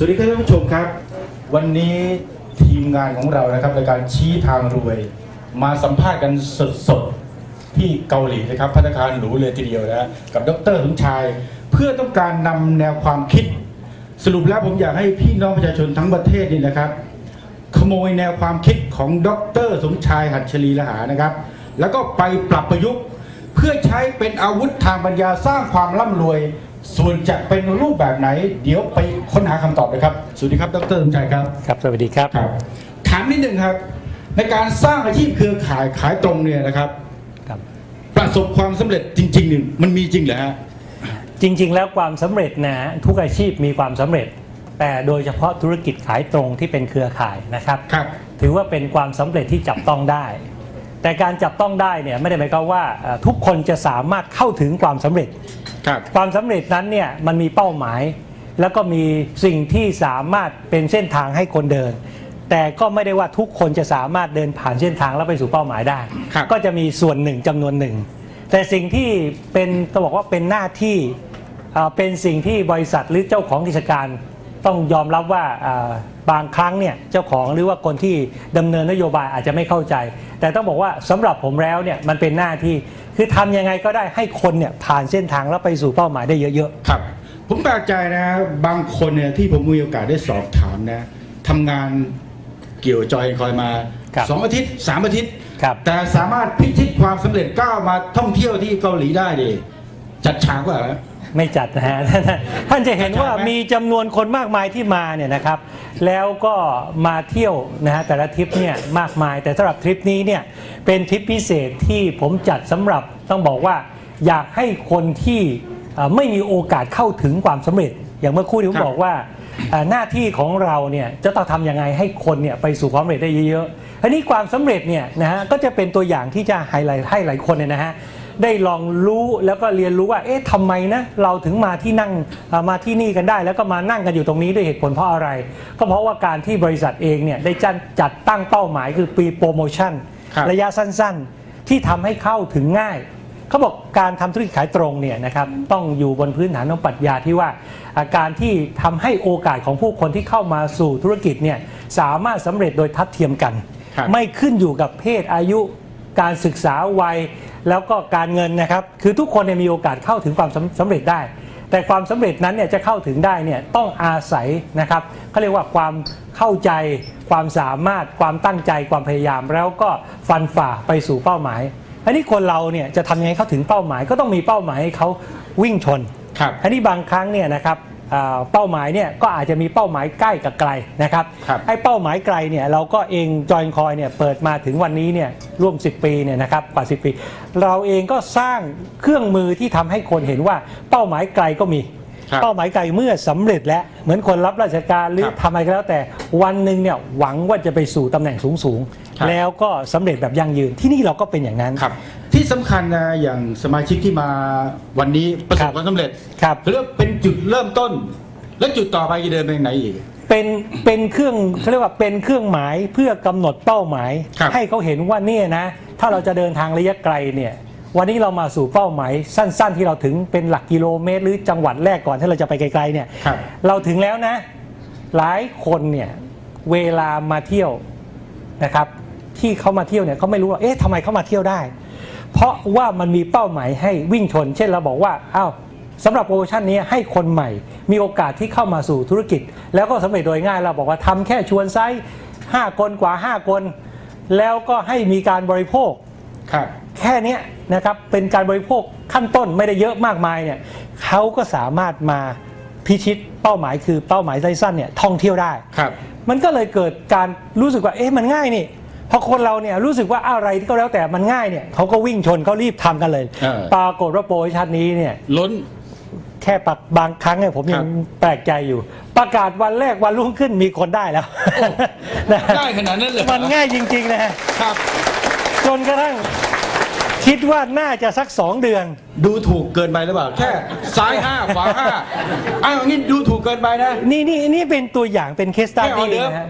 สวัสดีครับท่านผู้ชมครับ วันนี้ทีมงานของเรานะครับในการชี้ทางรวย มาสัมภาษณ์กันสดๆที่เกาหลีนะครับพัฒคาารหรูเลยทีเดียวนะกับดรสมชาย เพื่อต้องการนำแนวความคิด สรุปแล้วผมอยากให้พี่น้องประชาชนทั้งประเทศนี่นะครับ ขโมยแนวความคิดของดรสมชายหัตถลีละหานะครับ แล้วก็ไปปรับประยุกต์ เพื่อใช้เป็นอาวุธทางปัญญาสร้างความร่ำรวย ส่วนจะเป็นรูปแบบไหน เดี๋ยวไปค้นหาคำตอบเลยครับ สวัสดีครับ ดรสมชายครับ ครับ สวัสดีครับ ครับ ถามนิดหนึ่งครับ ในการสร้างอาชีพเครือข่ายขายตรงเนี่ยนะครับ ครับ ประสบความสำเร็จจริงๆนี่มันมีจริงเหรอฮะ จริง ๆ แล้วความสำเร็จนะทุกอาชีพมีความสำเร็จ แต่โดยเฉพาะธุรกิจขายตรงที่เป็นเครือข่ายนะครับ ครับ ถือว่าเป็นความสำเร็จที่จับต้องได้ แต่การจับต้องได้เนี่ยไม่ได้หมายความว่าเอ่อทุกคนจะสามารถเข้าถึงความสำเร็จครับความสำเร็จนั้นเนี่ยมันมีเป้าหมาย แล้วก็มีสิ่งที่สามารถเป็นเส้นทางให้คนเดิน แต่ก็ไม่ได้ว่าทุกคนจะสามารถเดินผ่านเส้นทางแล้วไปสู่เป้าหมายได้ครับก็จะมีส่วนหนึ่งจำนวนหนึ่ง แต่สิ่งที่เป็นต้องบอกว่าเป็นหน้าที่เอ่อเป็นสิ่งที่บริษัทหรือเจ้าของกิจการ ต้องยอมรับว่าอ่าบางครั้งเนี่ยเจ้าของหรือว่าคนที่ดำเนินนโยบายอาจจะไม่เข้าใจ แต่ต้องบอกว่าสำหรับผมแล้วเนี่ยมันเป็นหน้าที่คือทำยังไงก็ได้ให้คนเนี่ยผ่านเส้นทางแล้วไปสู่เป้าหมายได้เยอะครับ ผมแปลกใจนะบางคนเนี่ยที่ผมมีโอกาสได้สอบถามนะทำงานเกี่ยวจอยคอยมาสองอาทิตย์สามอาทิตย์ๆครับแต่สามารถพิชิตความสำเร็จก้าวมาท่องเที่ยวที่เกาหลีได้ดิจัดฉากว่า ไม่จัดนะฮะท่านจะเห็นว่าจัดไหมมีจำนวนคนมากมายที่มาเนี่ยนะครับ แล้วก็มาเที่ยวนะฮะแต่ละทริปเนี่ยมากมายแต่สำหรับทริปนี้เนี่ยเป็นทริปพิเศษที่ผมจัดสำหรับต้องบอกว่าอยากให้คนที่เอ่อไม่มีโอกาสเข้าถึงความสำเร็จ อย่างเมื่อครู่ที่ผมบอกว่าเอ่อหน้าที่ของเราเนี่ยจะต้องทำยังไงให้คนเนี่ยไปสู่ความสำเร็จได้เยอะๆอันนี้ความสำเร็จเนี่ยนะฮะก็จะเป็นตัวอย่างที่จะไฮไลท์ให้หลายคนเนี่ยนะฮะ ได้ลองรู้แล้วก็เรียนรู้ว่า เอ๊ะทำไมนะเราถึงมาที่นั่งเอ่อมาที่นี่กันได้ แล้วก็มานั่งกันอยู่ตรงนี้ด้วยเหตุผลเพราะอะไร ก็เพราะว่าการที่บริษัทเองเนี่ยได้จัดจัดตั้งเป้าหมายคือปีโปรโมชั่นครับระยะสั้นๆ ที่ทำให้เข้าถึงง่ายเขาบอกการทำธุรกิจขายตรงเนี่ยนะครับต้องอยู่บนพื้นฐานของปรัชญาที่ว่าอ่าการที่ทำให้โอกาสของผู้คนที่เข้ามาสู่ธุรกิจเนี่ยสามารถสำเร็จโดยทัดเทียมกันครับไม่ขึ้นอยู่กับเพศอายุ การศึกษาวัย แล้วก็การเงินนะครับ คือทุกคนเนี่ยมีโอกาสเข้าถึงความสำสำเร็จได้ แต่ความสำเร็จนั้นเนี่ยจะเข้าถึงได้เนี่ยต้องอาศัยนะครับเขาเรียกว่าความเข้าใจ ความสามารถ ความตั้งใจ ความพยายาม แล้วก็ฟันฝ่าไปสู่เป้าหมาย อันนี้คนเราเนี่ยจะทำยังไงเข้าถึงเป้าหมาย ก็ต้องมีเป้าหมายให้เขาวิ่งชนครับอันนี้บางครั้งเนี่ยนะครับอ่า เป้าหมายเนี่ยก็อาจจะมีเป้าหมายใกล้กับไกลนะครับครับไอ้เป้าหมายไกลเนี่ยเราก็เองจอยคอยเนี่ยเปิดมาถึงวันนี้เนี่ยร่วม 10 ปีเนี่ยนะครับกว่า 10 ปี เราเองก็สร้างเครื่องมือที่ทำให้คนเห็นว่าเป้าหมายไกลก็มีครับเป้าหมายไกลเมื่อสำเร็จแล้วเหมือนคนรับราชการหรือครับทำอะไรก็แล้วแต่วันหนึ่งเนี่ยหวังว่าจะไปสู่ตำแหน่งสูงสูงๆครับแล้วก็สำเร็จแบบยั่งยืนที่นี่เราก็เป็นอย่างนั้นครับ ที่สำคัญนะอย่างสมาชิกที่มาวันนี้ประสครับบความสำเร็จครับ เรียกว่าเป็นจุดเริ่มต้น และจุดต่อไปจะเดินไปไหนอีก เป็นเป็นเครื่องเขาเรียกว่าเป็นเครื่องหมายเพื่อกำหนดเป้าหมาย ครับ ให้เขาเห็นว่าเนี่ยนะ ถ้าเราจะเดินทางระยะไกลเนี่ย วันนี้เรามาสู่เป้าหมายสั้น ๆ ที่เราถึงเป็นหลักกิโลเมตร หรือจังหวัดแรกก่อนที่เราจะไปไกลๆเนี่ย ครับ เราถึงแล้วนะ หลายคนเนี่ยเวลามาเที่ยวนะครับ ที่เขามาเที่ยวเนี่ยเขาไม่รู้ว่าเอ๊ะทำไมเขามาเที่ยวได้ เพราะว่ามันมีเป้าหมายให้วิ่งชน เช่นเราบอกว่าอ้าวสำหรับโปรโมชั่นนี้ให้คนใหม่ มีโอกาสที่เข้ามาสู่ธุรกิจ แล้วก็สำเร็จโดยง่ายเราบอกว่าทำแค่ชวนไซส์5คนกว่า 5 คน แล้วก็ให้มีการบริโภคครับแค่เนี้ยนะครับเป็นการบริโภคขั้นต้นไม่ได้เยอะมากมายเนี่ยเขาก็สามารถมาพิชิตเป้าหมายคือเป้าหมายสั้นๆเนี่ยท่องเที่ยวได้ครับมันก็เลยเกิดการรู้สึกว่าเอ๊ะมันง่ายนี่ พอคนเราเนี่ยรู้สึกว่าอะไรที่ก็แล้วแต่มันง่ายเนี่ยเขาก็วิ่งชนเขารีบทำกันเลย เออ ปรากฏว่าโปรโมชั่นนี้เนี่ย ล้น แค่ปักบางครั้งเนี่ยผมยังครับแปลกใจอยู่ ประกาศวันแรกวันรุ่งขึ้นมีคนได้แล้วนะได้ขนาดนั้นเลยเหรอมันง่ายจริงๆนะฮะครับ จนกระทั่งคิดว่าน่าจะสักสองเดือน ดูถูกเกินไปหรือเปล่า แค่ซ้ายห้าขวาห้าอ้าวนี่ดูถูกเกินไปนะ นี่นี่นี่เป็นตัวอย่างเป็นเคสตัดแค่ออเดิดี้ร์ฟนะฮะ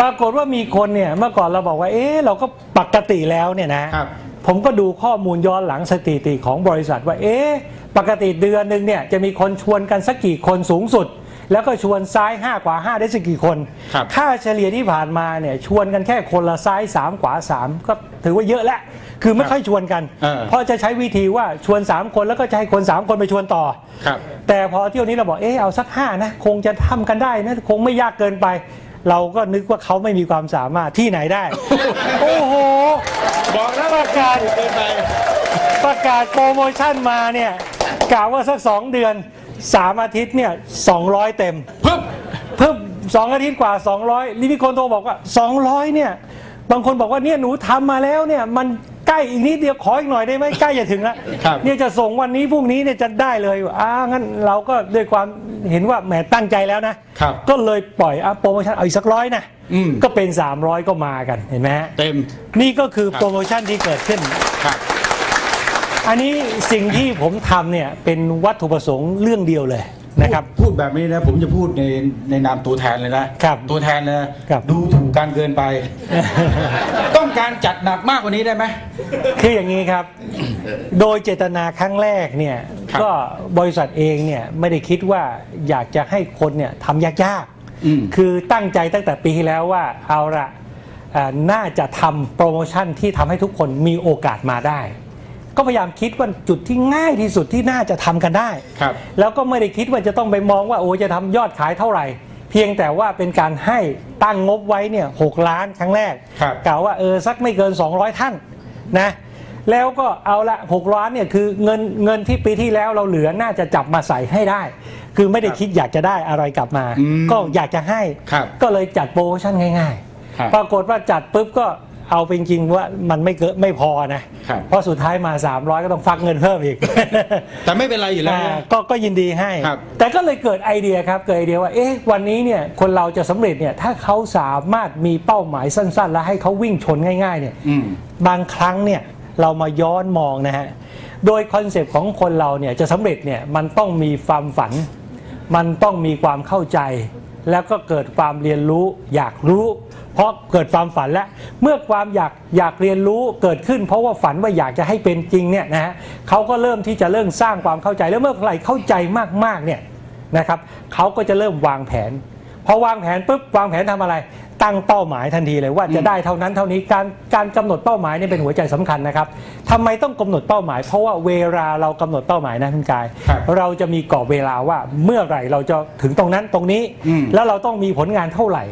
ปรากฏว่ามีคนเนี่ยเมื่อก่อนเราบอกว่าเอ๊ะเราก็ปกติแล้วเนี่ยนะ ครับ ผมก็ดูข้อมูลย้อนหลังสถิติของบริษัทว่าเอ๊ะปกติเดือนหนึ่งเนี่ยจะมีคนชวนกันสักกี่คนสูงสุด แล้วก็ชวนซ้าย5ขวา5 ได้สักกี่คน ครับ ค่าเฉลี่ยที่ผ่านมาเนี่ยชวนกันแค่คนละซ้าย 3 ขวา 3 ก็ถือว่าเยอะแล้วคือไม่ค่อยชวนกัน เออ เพราะจะใช้วิธีว่าชวน 3 คนแล้วก็จะให้คน 3 คนไปชวนต่อ ครับ แต่พอเที่ยวนี้เราบอก เออเอาสักห้านะ คงจะทำกันได้นะ คงไม่ยากเกินไป เราก็นึกว่าเขาไม่มีความสามารถที่ไหนได้ โอ้โห บอกแล้วประกาศเกินไปประกาศโปรโมชั่นมาเนี่ยกล่าวว่าสักสองเดือนสามอาทิตย์เนี่ยสองร้อยเต็มปึ๊บเพิ่มสองอาทิตย์กว่า 200นี่มีคนโทรบอกว่า 200เนี่ยบางคนบอกว่าเนี่ยหนูทำมาแล้วเนี่ยมัน ใกล้อีกนิดเดียวขออีกหน่อยได้ไหมใกล้จะถึงแล้วครับเนี่ยจะส่งวันนี้พรุ่งนี้เนี่ยจะได้เลยอ่างั้นเราก็ด้วยความเห็นว่าแหมตั้งใจแล้วนะครับก็เลยปล่อยอะโปรโมชั่นเอาอีกสักร้อยนะอืมก็เป็น 300 ก็มากันเห็นไหมฮะเต็มนี่ก็คือครับโปรโมชั่นที่เกิดขึ้นครับอันนี้สิ่งที่ผมทำเนี่ยเป็นวัตถุประสงค์เรื่องเดียวเลยนะครับพูดแบบนี้นะผมจะพูดในในนามตัวแทนเลยนะครับตัวแทนนะครับดูถูกการเกินไป ต้องการจัดหนักมากกว่านี้ได้ไหม คืออย่างนี้ครับ โดยเจตนาครั้งแรกเนี่ยครับก็บริษัทเองเนี่ยไม่ได้คิดว่าอยากจะให้คนเนี่ยทำยากอืม ๆ คือตั้งใจตั้งแต่ปีที่แล้วว่าเอาละอ่าน่าจะทำโปรโมชั่นที่ทำให้ทุกคนมีโอกาสมาได้ ก็พยายามคิดว่าจุดที่ง่ายที่สุดที่น่าจะทำกันได้ ครับ แล้วก็ไม่ได้คิดว่าจะต้องไปมองว่าโอ้จะทำยอดขายเท่าไหร่ เพียงแต่ว่าเป็นการให้ตั้งงบไว้เนี่ยหกล้านครั้งแรกครับกล่าวว่าเออสักไม่เกิน 200 ท่านนะแล้วก็เอาละ6ล้านเนี่ยคือเงินเงินที่ปีที่แล้วเราเหลือน่าจะจับมาใส่ให้ได้ คือไม่ได้คิดอยากจะได้อะไรกลับมา อืมก็อยากจะให้ ครับก็เลยจัดโปรโมชั่นง่ายครับ ๆ ปรากฏว่าจัดปุ๊บก็ เอาเป็นจริงว่ามันไม่เกินไม่พอนะ ครับ เพราะสุดท้ายมา 300 ก็ต้องฟักเงินเพิ่มอีก แต่ไม่เป็นไรอยู่แล้วอ่านะก็ก็ยินดีให้ ครับแต่ก็เลยเกิดไอเดียครับ เกิดไอเดียว่า เอ๊ะ วันนี้เนี่ย คนเราจะสำเร็จเนี่ย ถ้าเขาสามารถมีเป้าหมายสั้น ๆ แล้วให้เขาวิ่งชนง่าย ๆ เนี่ย อืม บางครั้งเนี่ย เรามาย้อนมองนะฮะ โดยคอนเซปต์ของคนเราเนี่ย จะสำเร็จเนี่ย มันต้องมีความฝัน มันต้องมีความเข้าใจ แล้วก็เกิดความเรียนรู้ อยากรู้ เพราะเกิดความฝันแล้วเมื่อความอยากอยากเรียนรู้เกิดขึ้น เพราะว่าฝันว่าอยากจะให้เป็นจริงเนี่ยนะฮะเขาก็เริ่มที่จะเริ่มสร้างความเข้าใจแล้วเมื่อไหร่เข้าใจมากๆเนี่ยนะครับเขาก็จะเริ่มวางแผนพอวางแผนปุ๊บวางแผนทำอะไร ตั้งเป้าหมายทันทีเลยว่าจะได้เท่านั้นเท่านี้การการกำหนดเป้าหมายเนี่ยเป็นหัวใจสำคัญนะครับทำไมต้องกำหนดเป้าหมาย เพราะว่าเวลาเรากำหนดเป้าหมายนะคุณกายครับเราจะมีกรอบเวลาว่าเมื่อไหร่เราจะถึงตรงนั้นตรงนี้อืมแล้วเราต้องมีผลงานเท่าไหร่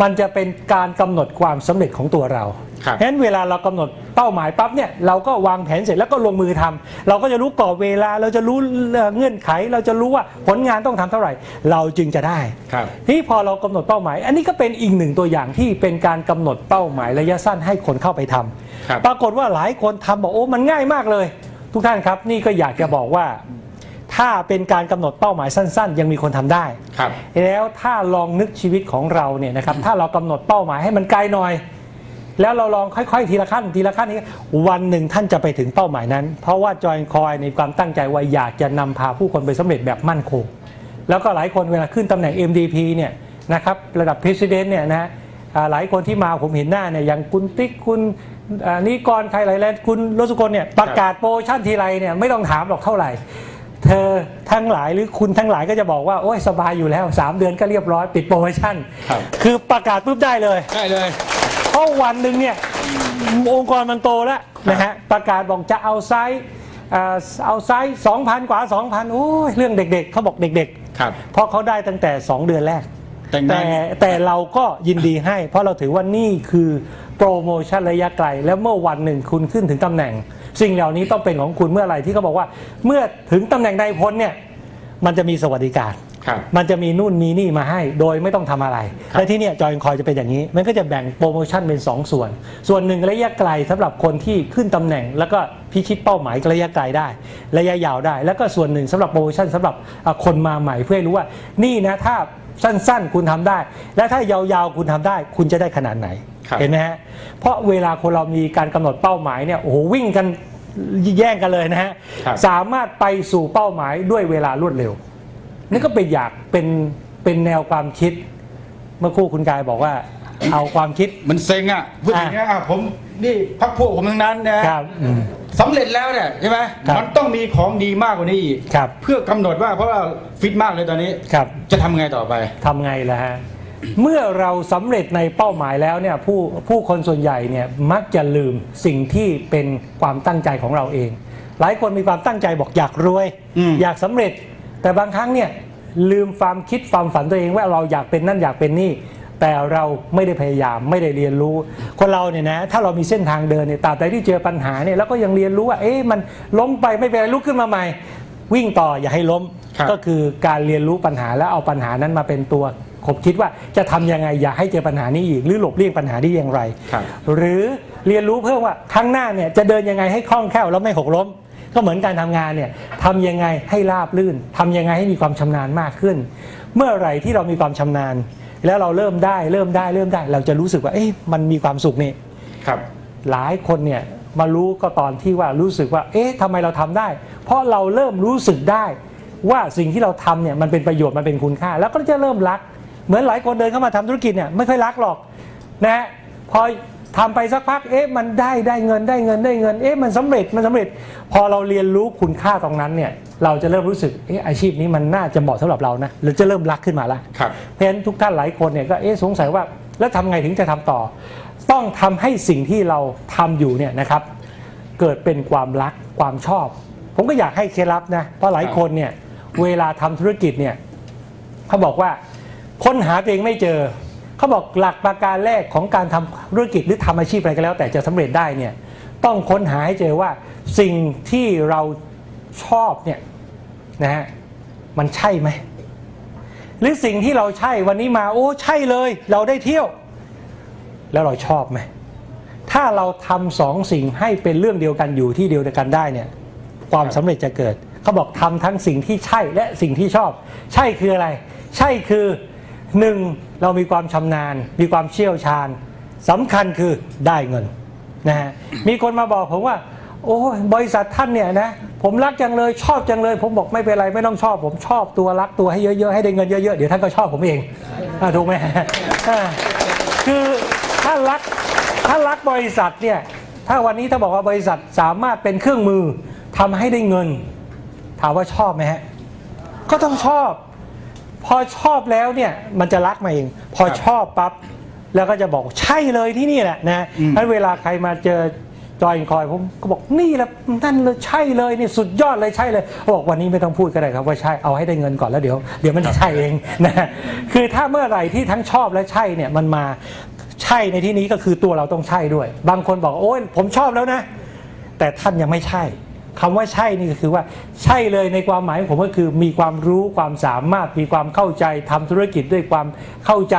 มันจะเป็นการกำหนดความสำเร็จของตัวเราครับฉะนั้นเวลาเรากำหนดเป้าหมายปั๊บเนี่ยเราก็วางแผนเสร็จแล้วก็ลงมือทำเราก็จะรู้กรอบเวลาเราจะรู้เอ่อเงื่อนไข เราจะรู้ว่าผลงานต้องทำเท่าไหร่ เราจึงจะได้ครับทีนี้พอเรากำหนดเป้าหมาย อันนี้ก็เป็นอีกหนึ่งตัวอย่างที่เป็นการกำหนดเป้าหมายระยะสั้นให้คนเข้าไปทำครับปรากฏว่าหลายคนทำบอกโอ้มันง่ายมากเลย ทุกท่านครับนี่ก็อยากจะบอกว่า ถ้าเป็นการกำหนดเป้าหมายสั้น ๆ ยังมีคนทำได้ครับ แล้วถ้าลองนึกชีวิตของเราเนี่ยนะครับถ้าเรากำหนดเป้าหมายให้มันไกลหน่อย แล้วเราลองค่อยๆ ทีละขั้นทีละขั้นนี้วันหนึ่งท่านจะไปถึงเป้าหมายนั้น เพราะว่าจอยคอยในความตั้งใจว่าอยากจะนำพาผู้คนไปสำเร็จแบบมั่นคงแล้วก็หลายคนเวลาขึ้นตำแหน่ง MDP เนี่ยนะครับระดับ President เนี่ยนะอ่าหลายคนที่มาผมเห็นหน้าเนี่ยอย่างคุณติ๊กคุณอ่านิกรใครหลายแลนคุณรสกุลเนี่ยประกาศโปรโมชั่นทีไรเนี่ยไม่ต้องถามหรอกเท่าไหร่ เธอทั้งหลายหรือคุณทั้งหลายก็จะบอกว่า โอ้ยสบายอยู่แล้ว 3 เดือนก็เรียบร้อยปิดโปรโมชั่น ครับ คือประกาศปุ๊บได้เลย ได้เลย เพราะวันหนึ่งเนี่ยองค์กรมันโตแล้วนะฮะประกาศบอกจะเอาไซส์เอ่อเอาไซส์2,000 กว่า 2,000โอ้ยเรื่องเด็กๆเขาบอกเด็กครับ ๆ เพราะเขาได้ตั้งแต่ 2 เดือนแรก แต่งงาแต่นแต่เราก็ยินดีให้ เพราะเราถือว่านี่คือโปรโมชั่นระยะไกล แล้วเมื่อวันหนึ่งคุณขึ้นถึงตำแหน่ง สิ่งเหล่านี้ต้องเป็นของคุณเมื่อไหร่ที่เขาบอกว่า เมื่อถึงตำแหน่งใดพ้นเนี่ยมันจะมีสวัสดิการ ครับ มันจะมีนู่นมีนี่มาให้โดยไม่ต้องทำอะไร ครับ และที่เนี่ยจอยคอยจะเป็นอย่างนี้ มันก็จะแบ่งโปรโมชั่นเป็น 2 ส่วน ส่วนหนึ่งระยะไกลสำหรับคนที่ขึ้นตำแหน่ง แล้วก็พิชิตเป้าหมายระยะไกลได้ ระยะยาวได้ แล้วก็ส่วนหนึ่งสำหรับโปรโมชั่นสำหรับอะคนมาใหม่เพื่อให้รู้ว่านี่นะถ้า สั้น ๆ คุณทำได้ และถ้ายาวๆคุณทำได้ คุณจะได้ขนาดไหนครับเห็นไหมฮะเพราะเวลาคนเรามีการกำหนดเป้าหมายเนี่ยโอ้โหวิ่งกันแย่งกันเลยนะฮะครับสามารถไปสู่เป้าหมายด้วยเวลารวดเร็วนี่ก็เป็นอยากเป็นเป็นแนวความคิด เมื่อครู่คุณกายบอกว่า เอาความคิด มันเซ็งอะพูดอย่างเงี้ยอะผมนี่พักพวกผมทั้งนั้นนะครับอืม สำเร็จแล้วเนี่ยใช่ไหมครับมันต้องมีของดีมากกว่านี้อีกครับ เพื่อกำหนดว่าเพราะว่าฟิตมากเลยตอนนี้ ครับ จะทำไงต่อไป ทำไงล่ะฮะ เมื่อเราสำเร็จในเป้าหมายแล้วเนี่ยผู้ผู้คนส่วนใหญ่เนี่ยมักจะลืมสิ่งที่เป็นความตั้งใจของเราเอง หลายคนมีความตั้งใจบอกอยากรวย อืม อยากสำเร็จ แต่บางครั้งเนี่ยลืมความคิดความฝันตัวเองว่าเราอยากเป็นนั่นอยากเป็นนี่ แต่เราไม่ได้พยายามไม่ได้เรียนรู้ คนเราเนี่ยนะถ้าเรามีเส้นทางเดินเนี่ยตราบใดที่เจอปัญหาเนี่ยแล้วก็ยังเรียนรู้ว่าเอ๊ะมันล้มไปไม่เป็นไรลุกขึ้นมาใหม่ วิ่งต่ออย่าให้ล้มครับก็คือการเรียนรู้ปัญหาแล้วเอาปัญหานั้นมาเป็นตัวขบคิดว่าจะทำยังไงอย่าให้เจอปัญหานี้อีก หรือหลบเลี่ยงปัญหานี้อย่างไรครับหรือเรียนรู้เพิ่มว่าข้างหน้าเนี่ยจะเดินยังไงให้คล่องแคล่วแล้วไม่หกล้ม ก็เหมือนการทำงานเนี่ยทำยังไงให้ราบลื่นทำยังไงให้มีความชำนาญมากขึ้น เมื่อไหร่ที่เรามีความชำนาญ แล้วเราเริ่มได้เริ่มได้เริ่มได้ เราจะรู้สึกว่าเอ๊ะมันมีความสุขนี่ครับ หลายคนเนี่ยมารู้ก็ตอนที่ว่ารู้สึกว่า เอ๊ะทำไมเราทำได้ เพราะเราเริ่มรู้สึกได้ ว่าสิ่งที่เราทำเนี่ยมันเป็นประโยชน์มันเป็นคุณค่า แล้วก็จะเริ่มรัก เหมือนหลายคนเดินเข้ามาทำธุรกิจเนี่ยไม่ค่อยรักหรอกนะฮะพอ ทำไปสักพักเอ๊ะมันได้ได้เงินได้เงินได้เงินเอ๊ะมันสำเร็จมันสำเร็จ พอเราเรียนรู้คุณค่าตรงนั้นเนี่ยเราจะเริ่มรู้สึกเอ๊ะอาชีพนี้มันน่าจะเหมาะสำหรับเรานะเราจะเริ่มรักขึ้นมาละครับเพราะฉะนั้นทุกท่านหลายคนเนี่ยก็เอ๊ะสงสัยว่าแล้วทำไงถึงจะทำต่อ ต้องทำให้สิ่งที่เราทำอยู่เนี่ยนะครับเกิดเป็นความรักความชอบ ผมก็อยากให้เคล็ดลับนะเพราะหลายคนเนี่ยเวลาทำธุรกิจเนี่ยเขาบอกว่าค้นหาตัวเองไม่เจอ เขาบอกหลักประการแรกของการทำธุรกิจหรือทำอาชีพอะไรก็แล้ว แต่จะสำเร็จได้เนี่ยต้องค้นหาให้เจอว่าสิ่งที่เราชอบเนี่ยนะฮะมันใช่ไหมหรือสิ่งที่เราใช่วันนี้มาโอ้ใช่เลย เราได้เที่ยว แล้วเราชอบไหมถ้าเราทำสองสิ่งให้เป็นเรื่องเดียวกันอยู่ที่เดียวกันได้เนี่ย ความสำเร็จจะเกิดเขาบอกทำทั้งสิ่งที่ใช่และสิ่งที่ชอบ ใช่คืออะไร ใช่คือหนึ่ง เรามีความชำนาญ มีความเชี่ยวชาญสำคัญคือได้เงินนะฮะมีคนมาบอกผมว่า โอ้ยบริษัทท่านเนี่ยนะผมรักจังเลยชอบจังเลย ผมบอกไม่เป็นไรไม่ต้องชอบ ผมชอบตัวรักตัวให้เยอะๆให้ได้เงินเยอะๆเดี๋ยวท่านก็ชอบผมเองถูกไหมคือถ้ารักถ้ารักบริษัทเนี่ยถ้าวันนี้ถ้าบอกว่าบริษัทสามารถเป็นเครื่องมือทำให้ได้เงิน ถามว่าชอบไหมฮะก็ต้องชอบ พอชอบแล้วเนี่ยมันจะรักมาเอง พอครับชอบปั๊บแล้วก็จะบอกใช่เลยที่นี่แหละนะอืมนั้นเวลาใครมาเจอจอยคอยผมก็บอกนี่แหละนั่นเลยใช่เลยนี่สุดยอดเลยใช่เลยบอกวันนี้ไม่ต้องพูดก็ได้ครับว่าใช่เอาให้ได้เงินก่อนแล้วเดี๋ยวเดี๋ยวมันจะใช่เองนะคือถ้าเมื่อไหร่ที่ทั้งชอบและใช่เนี่ยมันมาใช่ในที่นี้ก็คือตัวเราต้องใช่ด้วย บางคนบอกโอ้ยผมชอบแล้วนะ แต่ท่านยังไม่ใช่ คำว่าใช่นี่ก็คือว่าใช่เลยในความหมายของผมก็คือมีความรู้ความสามารถมีความเข้าใจทำธุรกิจด้วยความเข้าใจ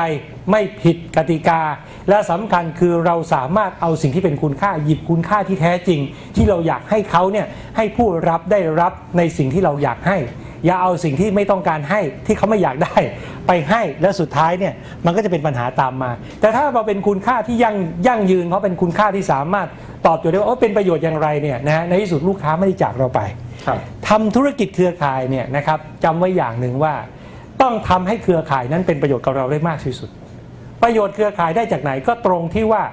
ไม่ผิดกติกา และสำคัญคือเราสามารถเอาสิ่งที่เป็นคุณค่าหยิบคุณค่าที่แท้จริง ที่เราอยากให้เขาเนี่ยให้ผู้รับได้รับในสิ่งที่เราอยากให้ อย่าเอาสิ่งที่ไม่ต้องการให้ที่เขาไม่อยากได้ ไปให้แล้วสุดท้ายเนี่ยมันก็จะเป็นปัญหาตามมา แต่ถ้าเราเป็นคุณค่าที่ยั่งยั่งยืน เพราะเป็นคุณค่าที่สามารถตอบโจทย์ได้ว่าโอ้เป็นประโยชน์อย่างไรเนี่ยนะฮะในที่สุดลูกค้าไม่ได้จากเราไปครับทำธุรกิจเครือข่ายเนี่ยนะครับจำไว้อย่างหนึ่งว่า ต้องทำให้เครือข่ายนั้นเป็นประโยชน์กับเราได้มากที่สุด ประโยชน์เครือข่ายได้จากไหนก็ตรงที่ว่า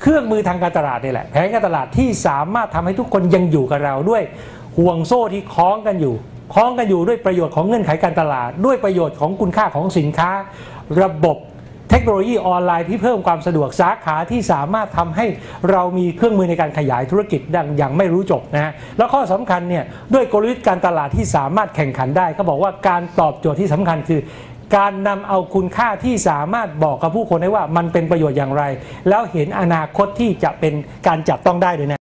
เครื่องมือทางการตลาดนี่แหละแผนการตลาดที่สามารถทำให้ทุกคนยังอยู่กับเราด้วยห่วงโซ่ที่คล้องกันอยู่ คล้องกันอยู่ด้วยประโยชน์ของเงื่อนไขการตลาด ด้วยประโยชน์ของคุณค่าของสินค้า ระบบเทคโนโลยีออนไลน์ที่เพิ่มความสะดวกสาขาที่สามารถทำให้เรามีเครื่องมือในการขยายธุรกิจดังอย่างไม่รู้จบนะฮะแล้วข้อสำคัญเนี่ยด้วยกลยุทธ์การตลาดที่สามารถแข่งขันได้เขาบอกว่าการตอบโจทย์ที่สำคัญคือ การนำเอาคุณค่าที่สามารถบอกกับผู้คนได้ว่ามันเป็นประโยชน์อย่างไร แล้วเห็นอนาคตที่จะเป็นการจับต้องได้ด้วยนะ